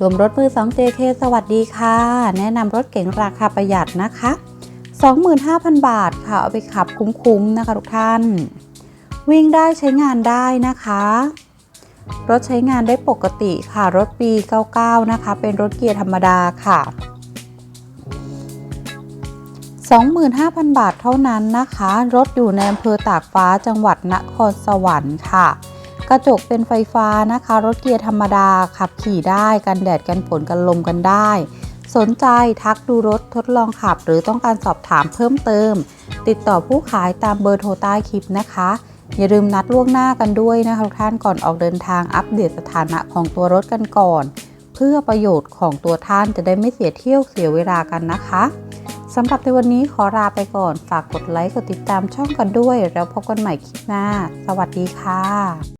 รวมรถมือ 2JK สวัสดีค่ะ แนะนำรถเก๋งราคาประหยัดนะคะ 25,000 บาทค่ะ เอาไปขับคุ้มๆนะคะทุกท่าน วิ่งได้ใช้งานได้นะคะ รถใช้งานได้ปกติค่ะ รถปี 99 นะคะ เป็นรถเกียร์ธรรมดาค่ะ 25,000 บาทเท่านั้นนะคะ รถอยู่ในอำเภอตากฟ้าจังหวัดนครสวรรค์ค่ะ กระจกเป็นไฟฟ้านะคะ รถเกียร์ธรรมดาขับขี่ได้กันแดดกันฝนกันลมกันได้ สนใจทักดูรถทดลองขับ หรือต้องการสอบถามเพิ่มเติม ติดต่อผู้ขายตามเบอร์โทรใต้คลิปนะคะ อย่าลืมนัดล่วงหน้ากันด้วยนะคะทุกท่านก่อนออกเดินทางอัปเดตสถานะของตัวรถกันก่อน เพื่อประโยชน์ของตัวท่านจะได้ไม่เสียเที่ยวเสียเวลากันนะคะสำหรับในวันนี้ขอลาไปก่อน ฝากกดไลค์ กดติดตามช่องกันด้วย แล้วพบกันใหม่คลิปหน้า สวัสดีค่ะ